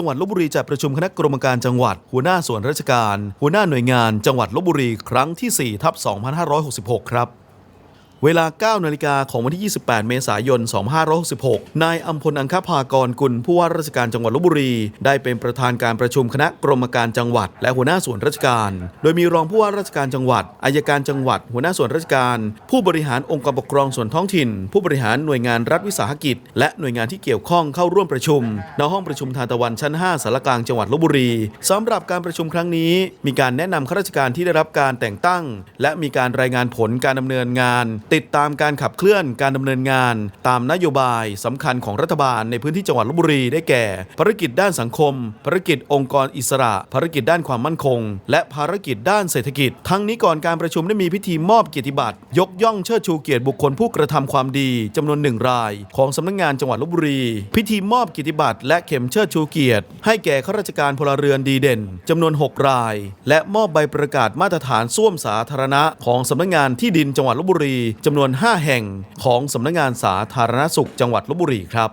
จังหวัดลบบุรีจัดประชุมคณะกรรมการจังหวัด หัวหน้าส่วนราชการ หัวหน้าหน่วยงาน จังหวัดลบบุรีครั้งที่4ทับ2566 ครับ เวลา 9 นาฬิกาของวันที่ 28 เมษายน 2566 นายอัมพลอังคภากรกุล ผู้ว่าราชการจังหวัดลบบุรี ได้เป็นประธานการประชุมคณะกรรมการจังหวัด และหัวหน้าส่วนราชการ โดยมีรองผู้ว่าราชการจังหวัด อายการจังหวัด หัวหน้าส่วนราชการ ผู้บริหารองค์กรปกครองส่วนท้องถิ่น ผู้บริหารหน่วยงานรัฐวิสาหกิจ และหน่วยงานที่เกี่ยวข้องเข้าร่วมประชุมณห้องประชุมทานตะวันชั้น 5สารกลางจังหวัดลบบุรีสำหรับการประชุมครั้งนี้ มีการแนะนำข้าราชการที่ได้รับการแต่งตั้ง และมีการรายงานผลการดำเนินงานติดตามการขับเคลื่อนการดำเนินงาน ตามนโยบายสำคัญของรัฐบาลในพื้นที่จังหวัดลบบุรีได้แก่ ภารกิจด้านสังคม ภารกิจองค์กรอิสระ ภารกิจด้านความมั่นคง และภารกิจด้านเศรษฐกิจ ทั้งนี้ก่อนการประชุมได้มีพิธีมอบเกียรติบัตรยกย่องเชิดชูเกียรติบุคคลผู้กระทำความดีจำนวนหนึ่งราย ของสำนักงานจังหวัดลบบุรี พิธีมอบเกียรติบัตรและเข็มเชิดชูเกียรติ ให้แก่ข้าราชการพลเรือนดีเด่นจำนวน 6 ราย และมอบใบประกาศมาตรฐานส้วมสาธารณะ ของสำนักงานที่ดินจังหวัดลบบุรีจำนวน 5 แห่งของสำนักงานสาธารณสุขจังหวัดลบบุรีครับ